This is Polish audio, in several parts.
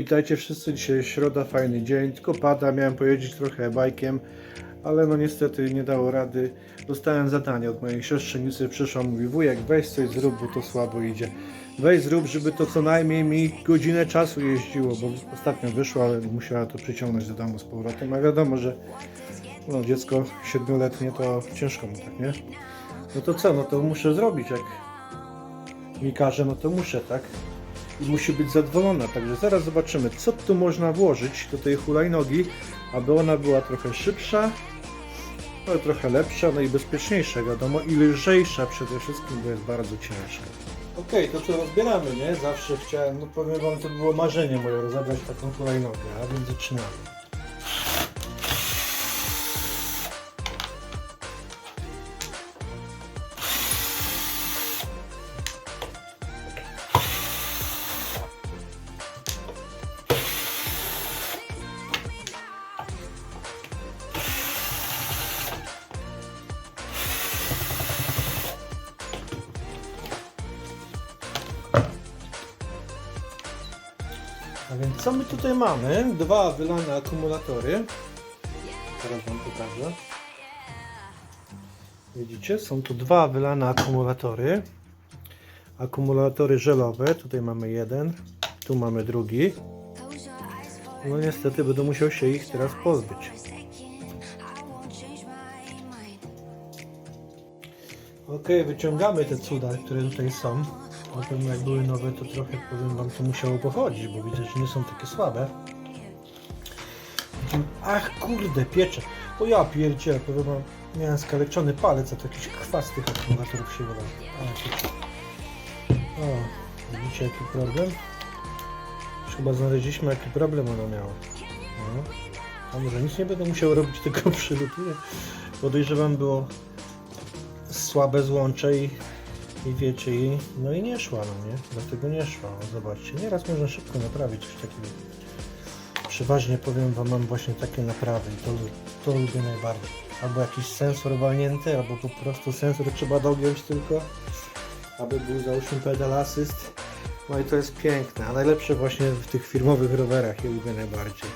Witajcie wszyscy, dzisiaj środa, fajny dzień, tylko pada, miałem pojeździć trochę bajkiem, ale no niestety nie dało rady. Dostałem zadanie od mojej siostrzenicy, przyszła, mówi wujek weź coś zrób, bo to słabo idzie. Weź zrób, żeby to co najmniej mi godzinę czasu jeździło, bo ostatnio wyszło, ale musiała to przyciągnąć do domu z powrotem, a wiadomo, że no, dziecko siedmioletnie to ciężko mu tak, nie? No to co, no to muszę zrobić, jak mi każe, no to muszę, tak? I musi być zadowolona. Także zaraz zobaczymy, co tu można włożyć do tej hulajnogi, aby ona była trochę szybsza, ale trochę lepsza, no i bezpieczniejsza, wiadomo, i lżejsza przede wszystkim, bo jest bardzo ciężka. Okej, to co rozbieramy, nie? Zawsze chciałem, no powiem wam, to było marzenie moje, rozebrać taką hulajnogę, a więc zaczynamy. Tutaj mamy? Dwa wylane akumulatory. Teraz wam pokażę. Widzicie, są tu dwa wylane akumulatory. Akumulatory żelowe. Tutaj mamy jeden, tu mamy drugi. No niestety będę musiał się ich teraz pozbyć. Ok, wyciągamy te cuda, które tutaj są. Pewno jak były nowe, to trochę powiem wam, to musiało pochodzić, bo widzę, że nie są takie słabe. Ach kurde, piecze. O ja pierdzielę, powiem wam, miałem skaleczony palec, a to jakiś kwas tych akumulatorów się wylał. O, widzicie jaki problem? Już chyba znaleźliśmy jaki problem ona miała. No. A może nic nie będę musiał robić, tylko przylutuję. Podejrzewam było słabe złącze i, i wiecie, i, no i nie szła, no nie? Dlatego nie szła. Zobaczcie, nieraz można szybko naprawić coś takiego. Przeważnie powiem wam, mam właśnie takie naprawy i to, to lubię najbardziej. Albo jakiś sensor walnięty, albo po prostu sensor trzeba dogiąć tylko, aby był załóżmy pedal assist. No i to jest piękne, a najlepsze właśnie w tych firmowych rowerach je lubię najbardziej.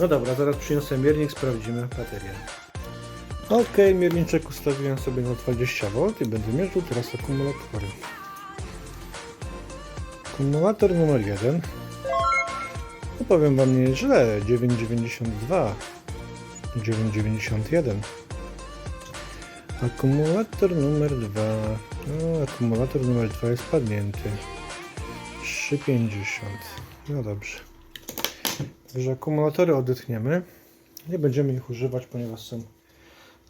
No dobra, zaraz przyniosę miernik, sprawdzimy baterię. Ok, mierniczek ustawiłem sobie na 20V i będę mierzył teraz akumulatory. Akumulator numer 1. No powiem wam nie jest źle, 9,92 9,91 Akumulator numer 2 No, akumulator numer 2 jest padnięty. 3,50 No dobrze. Także akumulatory odetchniemy. Nie będziemy ich używać, ponieważ są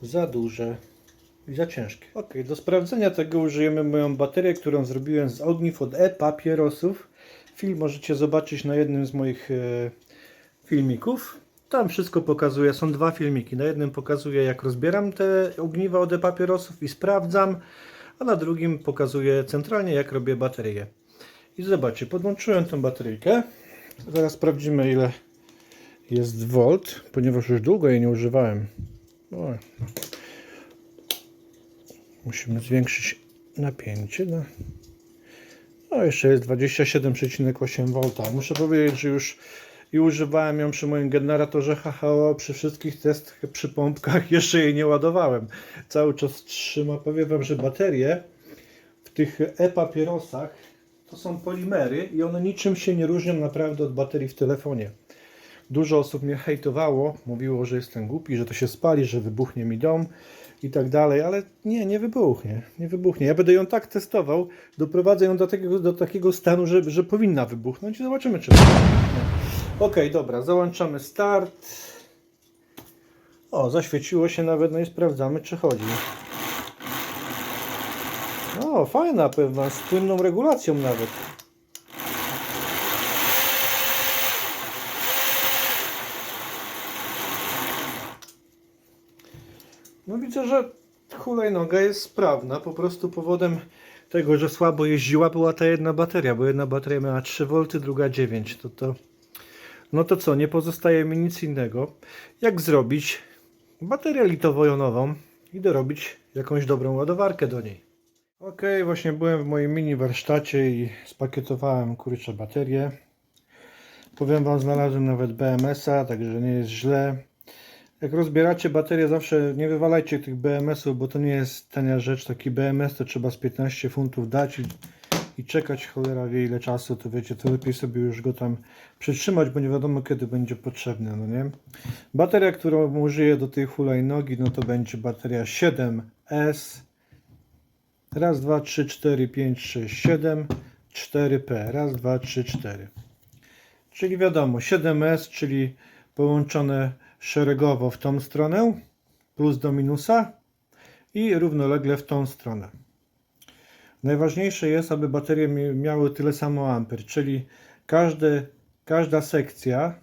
za duże i za ciężkie. Ok, do sprawdzenia tego użyjemy moją baterię, którą zrobiłem z ogniw od e-papierosów. Film możecie zobaczyć na jednym z moich e, filmików. Tam wszystko pokazuje, są dwa filmiki. Na jednym pokazuję jak rozbieram te ogniwa od e-papierosów i sprawdzam, a na drugim pokazuję centralnie jak robię baterię. I zobaczcie, podłączyłem tą bateryjkę. Zaraz sprawdzimy ile jest volt, ponieważ już długo jej nie używałem. Musimy zwiększyć napięcie. No, no jeszcze jest 27,8 V. Muszę powiedzieć, że już i używałem ją przy moim generatorze HHO, przy wszystkich testach, przy pompkach, jeszcze jej nie ładowałem. Cały czas trzyma. Powiem Wam, że baterie w tych e-papierosach to są polimery i one niczym się nie różnią naprawdę od baterii w telefonie. Dużo osób mnie hejtowało, mówiło, że jestem głupi, że to się spali, że wybuchnie mi dom i tak dalej, ale nie, nie wybuchnie, nie wybuchnie. Ja będę ją tak testował, doprowadzę ją do takiego, do takiego stanu, że, że powinna wybuchnąć i zobaczymy, czy wybuchnie. Ok, dobra, załączamy start. O, zaświeciło się nawet, no i sprawdzamy, czy chodzi. O, fajna, pewna, z płynną regulacją nawet. No widzę, że hulajnoga jest sprawna. Po prostu powodem tego, że słabo jeździła była ta jedna bateria, bo jedna bateria miała 3V, druga 9. To to no to co, nie pozostaje mi nic innego, jak zrobić baterię litowo-jonową i dorobić jakąś dobrą ładowarkę do niej. Ok, właśnie byłem w moim mini warsztacie i spakietowałem kurczę baterię. Powiem Wam, znalazłem nawet BMS-a, także nie jest źle. Jak rozbieracie baterię, zawsze nie wywalajcie tych BMS-ów, bo to nie jest tania rzecz. Taki BMS to trzeba z 15 funtów dać i, i czekać cholera wie ile czasu, to wiecie, to lepiej sobie już go tam przytrzymać, bo nie wiadomo kiedy będzie potrzebny, no nie? Bateria, którą użyję do tej hulajnogi, no to będzie bateria 7S. Raz, dwa, trzy, cztery, pięć, sześć, siedem, 4P. Raz, dwa, trzy, cztery. Czyli wiadomo, 7S, czyli połączone szeregowo w tą stronę, plus do minusa i równolegle w tą stronę. Najważniejsze jest, aby baterie mi- miały tyle samo amper, czyli każde, każda sekcja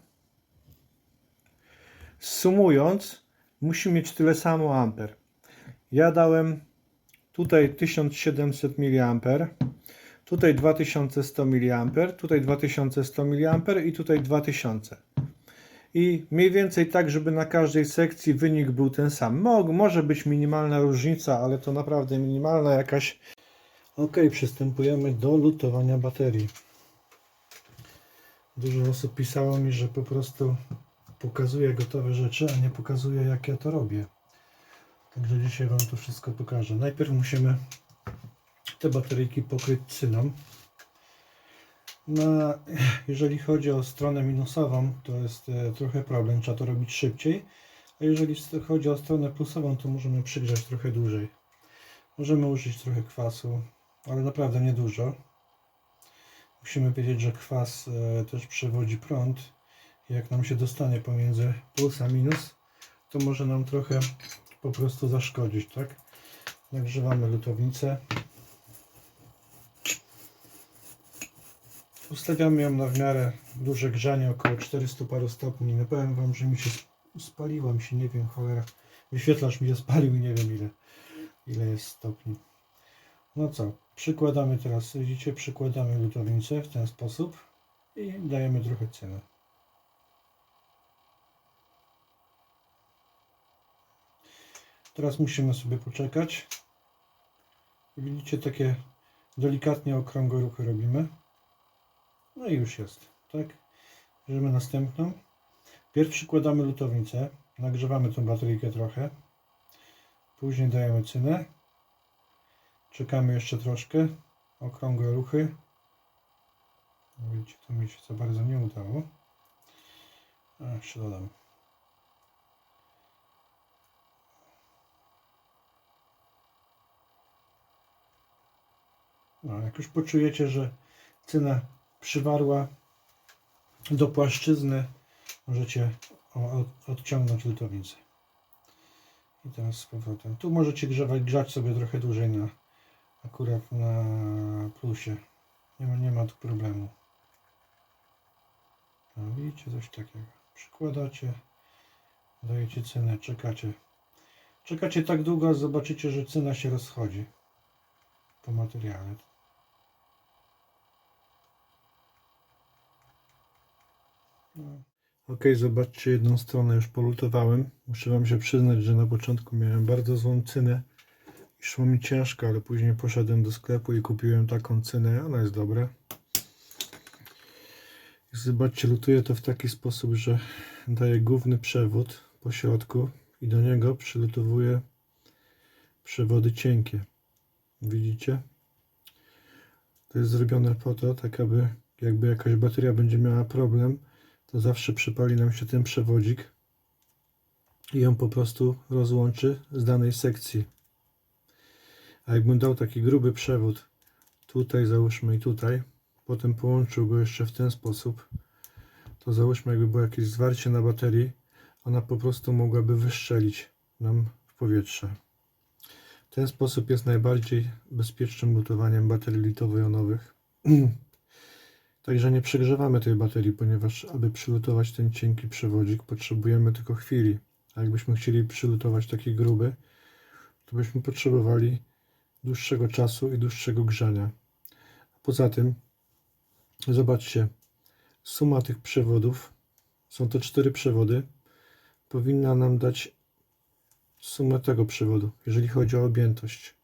sumując musi mieć tyle samo amper. Ja dałem tutaj 1700 mA, tutaj 2100 mA, tutaj 2100 mA i tutaj 2000. I mniej więcej tak, żeby na każdej sekcji wynik był ten sam. Mo- może być minimalna różnica, ale to naprawdę minimalna jakaś. Ok, przystępujemy do lutowania baterii. Dużo osób pisało mi, że po prostu pokazuję gotowe rzeczy, a nie pokazuję jak ja to robię. Także dzisiaj Wam to wszystko pokażę. Najpierw musimy te bateryjki pokryć cyną. Na, jeżeli chodzi o stronę minusową, to jest e, trochę problem, trzeba to robić szybciej. A jeżeli chodzi o stronę plusową, to możemy przygrzać trochę dłużej. Możemy użyć trochę kwasu, ale naprawdę niedużo. Musimy wiedzieć, że kwas e, też przewodzi prąd. Jak nam się dostanie pomiędzy plus a minus, to może nam trochę po prostu zaszkodzić, tak? Nagrzewamy lutownicę. Ustawiamy ją na w miarę duże grzanie, około 400 paru stopni. No powiem Wam, że mi się sp- spaliła, mi się nie wiem, cholera. Wyświetlacz mi się spalił i nie wiem ile, ile jest stopni. No co, przykładamy teraz, widzicie, przykładamy lutownicę w ten sposób i dajemy trochę cenę. Teraz musimy sobie poczekać. Widzicie, takie delikatnie okrągłe ruchy robimy. No i już jest, tak? Bierzemy następną. Pierw przykładamy lutownicę, nagrzewamy tą bateryjkę trochę. Później dajemy cynę. Czekamy jeszcze troszkę. Okrągłe ruchy. No Widzicie, to mi się za bardzo nie udało. A, jeszcze dodam. No, jak już poczujecie, że cyna przywarła do płaszczyzny, możecie odciągnąć lutownicę. I teraz z powrotem. Tu możecie grzewać, grzać sobie trochę dłużej na akurat na plusie. Nie ma, nie ma tu problemu. No, widzicie coś takiego. Przykładacie, dajecie cenę, czekacie. Czekacie tak długo, zobaczycie, że cena się rozchodzi po materiale. Ok, zobaczcie, jedną stronę już polutowałem. Muszę Wam się przyznać, że na początku miałem bardzo złą cynę i szło mi ciężko, ale później poszedłem do sklepu i kupiłem taką cynę. Ona jest dobra. I zobaczcie, lutuję to w taki sposób, że daję główny przewód po środku i do niego przylutowuję przewody cienkie. Widzicie? To jest zrobione po to, tak aby jakby jakaś bateria będzie miała problem, to zawsze przypali nam się ten przewodzik i ją po prostu rozłączy z danej sekcji. A jakbym dał taki gruby przewód tutaj, załóżmy i tutaj, potem połączył go jeszcze w ten sposób, to załóżmy jakby było jakieś zwarcie na baterii, ona po prostu mogłaby wystrzelić nam w powietrze. Ten sposób jest najbardziej bezpiecznym lutowaniem baterii litowo-jonowych. Także nie przegrzewamy tej baterii, ponieważ aby przylutować ten cienki przewodzik potrzebujemy tylko chwili. A jakbyśmy chcieli przylutować taki gruby, to byśmy potrzebowali dłuższego czasu i dłuższego grzania. Poza tym, zobaczcie, suma tych przewodów, są to cztery przewody, powinna nam dać sumę tego przewodu, jeżeli chodzi o objętość.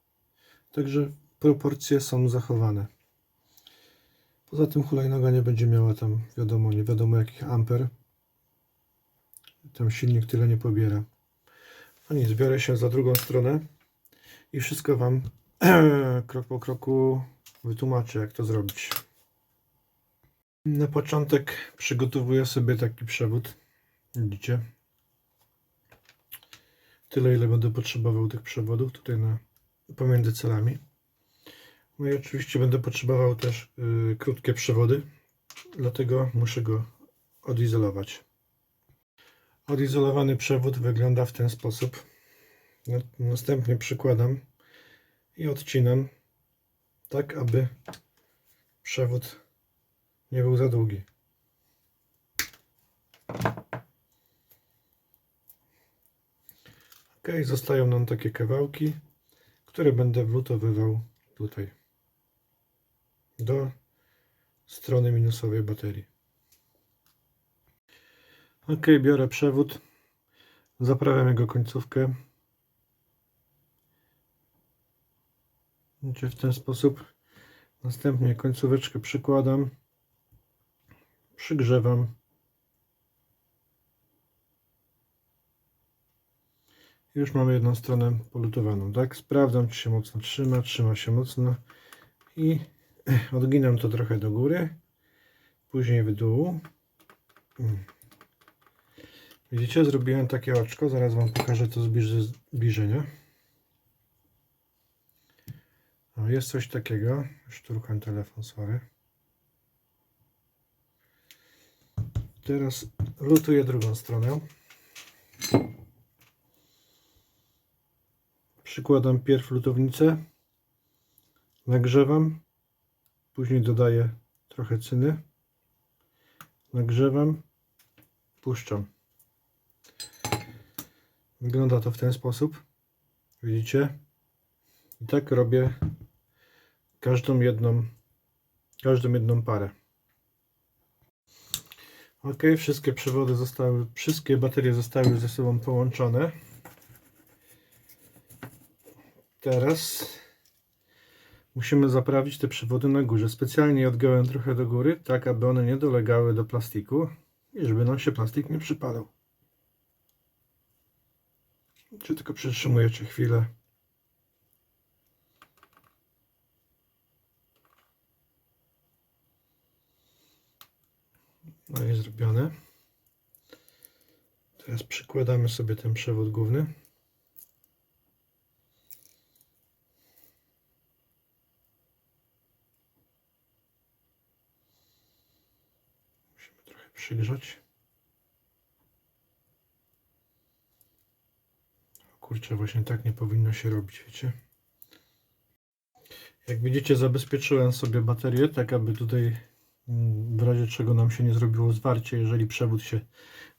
Także proporcje są zachowane. Poza tym hulajnoga nie będzie miała tam wiadomo, nie wiadomo jakich amper. Tam silnik tyle nie pobiera. No nic, biorę się za drugą stronę i wszystko Wam krok po kroku wytłumaczę, jak to zrobić. Na początek przygotowuję sobie taki przewód. Widzicie? Tyle, ile będę potrzebował tych przewodów tutaj na, pomiędzy celami. No i oczywiście będę potrzebował też y, krótkie przewody, dlatego muszę go odizolować. Odizolowany przewód wygląda w ten sposób. Na- Następnie przykładam i odcinam, tak aby przewód nie był za długi. Ok, zostają nam takie kawałki, które będę wlutowywał tutaj do strony minusowej baterii. Ok, biorę przewód, zaprawiam jego końcówkę. Widzicie, w ten sposób. Następnie końcóweczkę przykładam, przygrzewam. Już mamy jedną stronę polutowaną, tak? Sprawdzam, czy się mocno trzyma, trzyma się mocno i odginam to trochę do góry, później w dół. Mm. Widzicie, zrobiłem takie oczko, zaraz Wam pokażę to zbliż- zbliżenie. O, jest coś takiego, rucham telefon, sorry. Teraz lutuję drugą stronę. Przykładam pierw lutownicę, nagrzewam, później dodaję trochę cyny, nagrzewam, puszczam. Wygląda to w ten sposób. Widzicie? I tak robię każdą jedną, każdą jedną parę. Ok, wszystkie przewody zostały, wszystkie baterie zostały ze sobą połączone. Teraz musimy zaprawić te przewody na górze. Specjalnie odgiąłem trochę do góry, tak aby one nie dolegały do plastiku i żeby nam się plastik nie przypadał. Czy tylko przytrzymujecie chwilę. No i zrobione. Teraz przykładamy sobie ten przewód główny. Przygrzać. Kurczę, właśnie tak nie powinno się robić, wiecie? Jak widzicie, zabezpieczyłem sobie baterię, tak aby tutaj mm, w razie czego nam się nie zrobiło zwarcie, jeżeli przewód się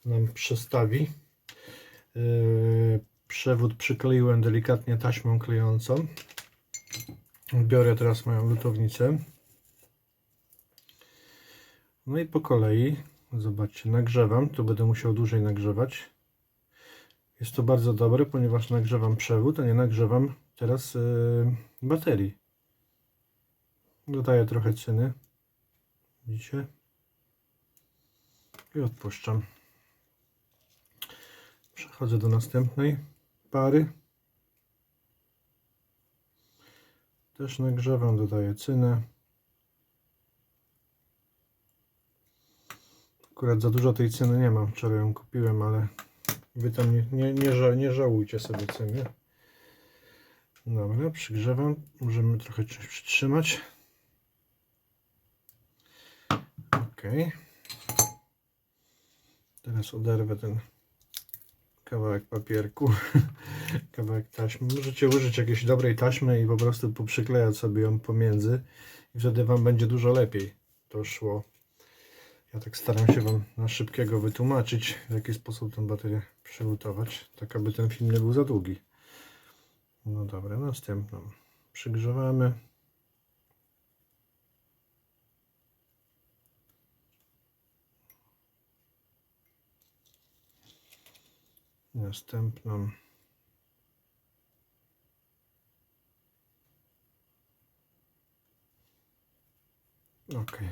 nam przestawi. Yy, Przewód przykleiłem delikatnie taśmą klejącą. Biorę teraz moją lutownicę. No i po kolei, zobaczcie, nagrzewam. Tu będę musiał dłużej nagrzewać. Jest to bardzo dobre, ponieważ nagrzewam przewód, a nie nagrzewam teraz yy, baterii. Dodaję trochę cyny. Widzicie? I odpuszczam. Przechodzę do następnej pary. Też nagrzewam, dodaję cynę. Akurat za dużo tej cyny nie mam. Wczoraj ją kupiłem, ale wy tam nie, nie, nie, ża nie żałujcie sobie ceny. Dobra, przygrzewam. Możemy trochę czymś przytrzymać. Ok. Teraz oderwę ten kawałek papierku, kawałek taśmy. Możecie użyć jakiejś dobrej taśmy i po prostu poprzyklejać sobie ją pomiędzy i wtedy Wam będzie dużo lepiej to szło. Ja tak staram się Wam na szybkiego wytłumaczyć, w jaki sposób tę baterię przylutować, tak aby ten film nie był za długi. No dobra, następną przygrzewamy. Następną. Ok.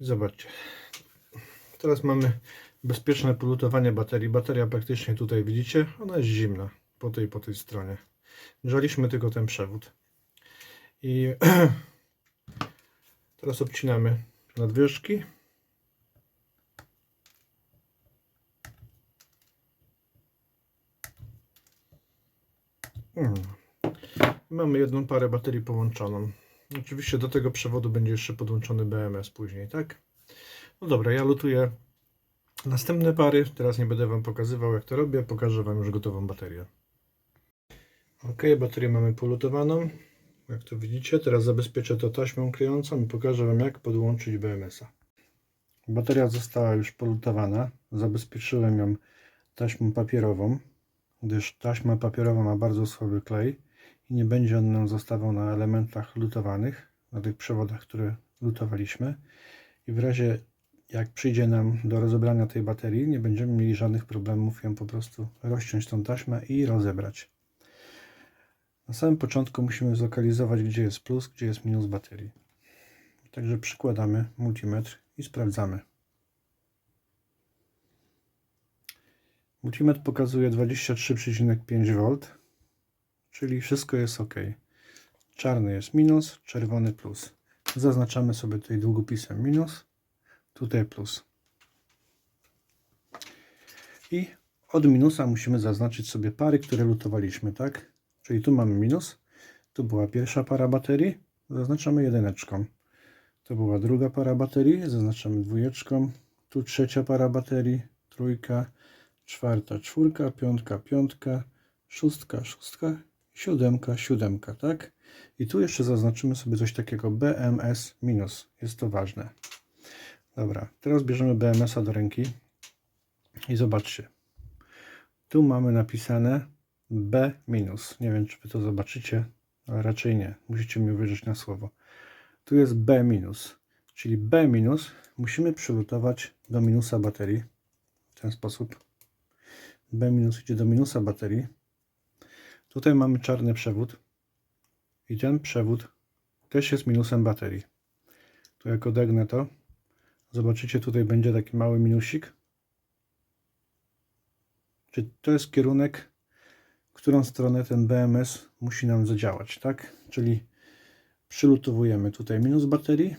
Zobaczcie. Teraz mamy bezpieczne polutowanie baterii. Bateria praktycznie tutaj widzicie, ona jest zimna po tej po tej stronie. Grzaliśmy tylko ten przewód. I teraz obcinamy nadwyżki. Hmm. Mamy jedną parę baterii połączoną. Oczywiście do tego przewodu będzie jeszcze podłączony BMS później, tak? No dobra, ja lutuję następne pary. Teraz nie będę Wam pokazywał jak to robię, pokażę Wam już gotową baterię. Ok, baterię mamy polutowaną. Jak to widzicie, teraz zabezpieczę to taśmą klejącą i pokażę Wam jak podłączyć BMS-a. Bateria została już polutowana. Zabezpieczyłem ją taśmą papierową, gdyż taśma papierowa ma bardzo słaby klej i nie będzie on nam zostawał na elementach lutowanych, na tych przewodach, które lutowaliśmy. I w razie jak przyjdzie nam do rozebrania tej baterii, nie będziemy mieli żadnych problemów ją po prostu rozciąć tą taśmę i rozebrać. Na samym początku musimy zlokalizować, gdzie jest plus, gdzie jest minus baterii. Także przykładamy multimetr i sprawdzamy. Multimetr pokazuje 23,5 V, czyli wszystko jest ok. Czarny jest minus, czerwony plus. Zaznaczamy sobie tutaj długopisem minus, tutaj plus. I od minusa musimy zaznaczyć sobie pary, które lutowaliśmy, tak? Czyli tu mamy minus, tu była pierwsza para baterii, zaznaczamy jedyneczką. To była druga para baterii, zaznaczamy dwójeczką. Tu trzecia para baterii, trójka, czwarta, czwórka, piątka, piątka, szóstka, szóstka, siódemka, siódemka, tak? I tu jeszcze zaznaczymy sobie coś takiego BMS minus. Jest to ważne. Dobra, teraz bierzemy BMS-a do ręki i zobaczcie. Tu mamy napisane B minus. Nie wiem, czy wy to zobaczycie, ale raczej nie. Musicie mi uwierzyć na słowo. Tu jest B minus, czyli B minus musimy przylutować do minusa baterii w ten sposób. B minus idzie do minusa baterii. Tutaj mamy czarny przewód i ten przewód też jest minusem baterii. Tu jak odegnę to, zobaczycie tutaj będzie taki mały minusik. Czy to jest kierunek, w którą stronę ten BMS musi nam zadziałać, tak? Czyli przylutowujemy tutaj minus baterii,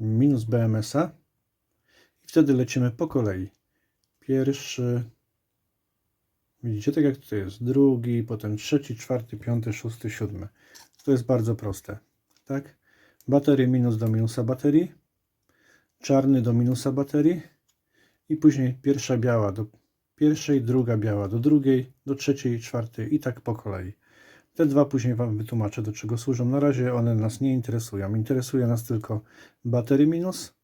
minus BMS-a i wtedy lecimy po kolei. Pierwszy, widzicie, tak jak to jest, drugi, potem trzeci, czwarty, piąty, szósty, siódmy. To jest bardzo proste, tak? Baterie minus do minusa baterii, czarny do minusa baterii i później pierwsza biała do pierwszej, druga biała do drugiej, do trzeciej, czwartej i tak po kolei. Te dwa później Wam wytłumaczę, do czego służą. Na razie one nas nie interesują. Interesuje nas tylko baterii minus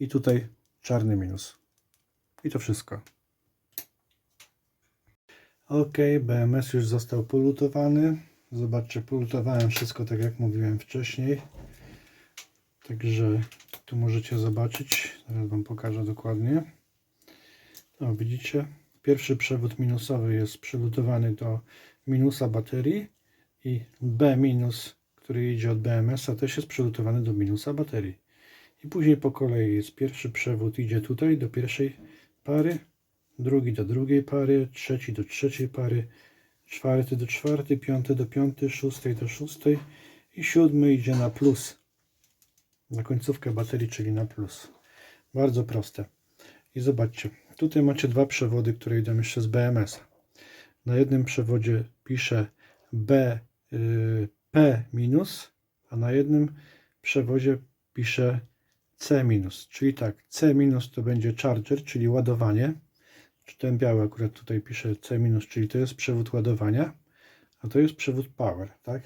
i tutaj czarny minus. I to wszystko. Ok, BMS już został polutowany. Zobaczcie, polutowałem wszystko tak jak mówiłem wcześniej. Także tu możecie zobaczyć. Zaraz Wam pokażę dokładnie. O, widzicie? Pierwszy przewód minusowy jest przylutowany do minusa baterii i B minus, który idzie od BMS-a też jest przylutowany do minusa baterii. I później po kolei jest pierwszy przewód idzie tutaj do pierwszej pary, drugi do drugiej pary, trzeci do trzeciej pary, czwarty do czwartej, piąty do piątej, szóstej do szóstej i siódmy idzie na plus. Na końcówkę baterii, czyli na plus. Bardzo proste. I zobaczcie, tutaj macie dwa przewody, które idą jeszcze z BMS. Na jednym przewodzie pisze B, y, P minus, a na jednym przewodzie pisze C minus. Czyli tak, C minus to będzie charger, czyli ładowanie. Ten biały akurat tutaj pisze C czyli to jest przewód ładowania, a to jest przewód power, tak?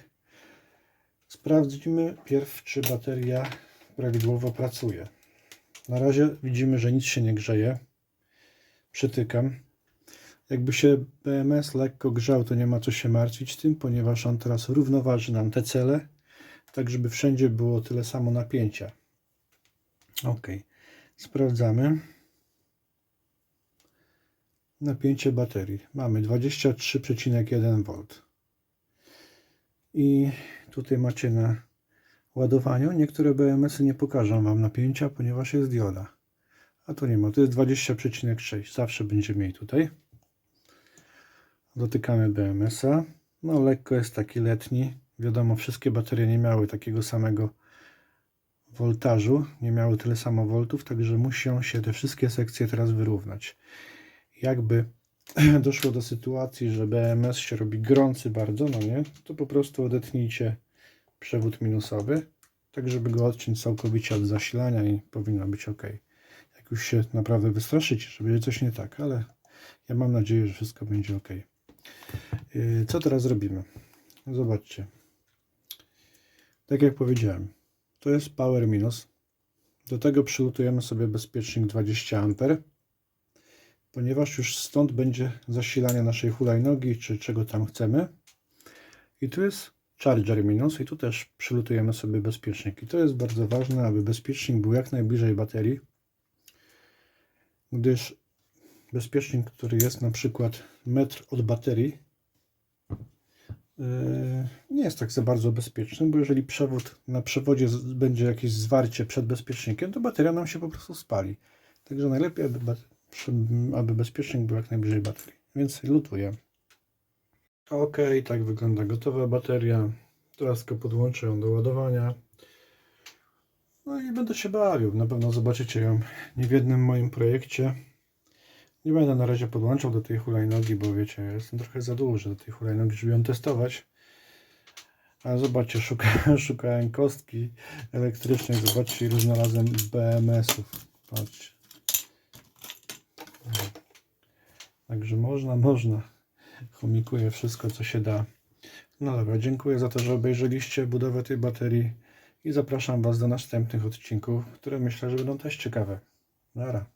Sprawdzimy pierw, czy bateria prawidłowo pracuje. Na razie widzimy, że nic się nie grzeje. Przytykam. Jakby się BMS lekko grzał, to nie ma co się martwić tym, ponieważ on teraz równoważy nam te cele, tak żeby wszędzie było tyle samo napięcia. Ok. Sprawdzamy. Napięcie baterii. Mamy 23,1 V. I tutaj macie na ładowaniu. Niektóre BMS-y nie pokażą Wam napięcia, ponieważ jest dioda. A tu nie ma. To jest 20,6. Zawsze będzie mniej tutaj. Dotykamy BMS-a. No lekko jest taki letni. Wiadomo, wszystkie baterie nie miały takiego samego woltażu, nie miały tyle samo voltów, także muszą się te wszystkie sekcje teraz wyrównać. Jakby doszło do sytuacji, że BMS się robi gorący bardzo, no nie, to po prostu odetnijcie przewód minusowy, tak żeby go odciąć całkowicie od zasilania i powinno być ok. Jak już się naprawdę wystraszycie, że będzie coś nie tak, ale ja mam nadzieję, że wszystko będzie ok. Yy, Co teraz robimy? Zobaczcie. Tak jak powiedziałem, to jest power minus. Do tego przylutujemy sobie bezpiecznik 20 A, ponieważ już stąd będzie zasilanie naszej hulajnogi, czy czego tam chcemy. I tu jest charger minus i tu też przylutujemy sobie bezpiecznik. I to jest bardzo ważne, aby bezpiecznik był jak najbliżej baterii, gdyż bezpiecznik, który jest na przykład metr od baterii, yy, nie jest tak za bardzo bezpieczny, bo jeżeli przewód na przewodzie będzie jakieś zwarcie przed bezpiecznikiem, to bateria nam się po prostu spali. Także najlepiej, aby, aby bezpiecznik był jak najbliżej baterii. Więc lutuję. Ok, tak wygląda gotowa bateria. Teraz go podłączę ją do ładowania. No i będę się bawił. Na pewno zobaczycie ją nie w jednym moim projekcie. Nie będę na razie podłączał do tej hulajnogi, bo wiecie, jestem trochę za duży do tej hulajnogi, żeby ją testować. Ale zobaczcie, szuka, szukałem kostki elektrycznej. Zobaczcie, ile znalazłem BMS-ów. Patrzcie. Także można, można. Chomikuję wszystko, co się da. No dobra, dziękuję za to, że obejrzeliście budowę tej baterii i zapraszam Was do następnych odcinków, które myślę, że będą też ciekawe. Nara.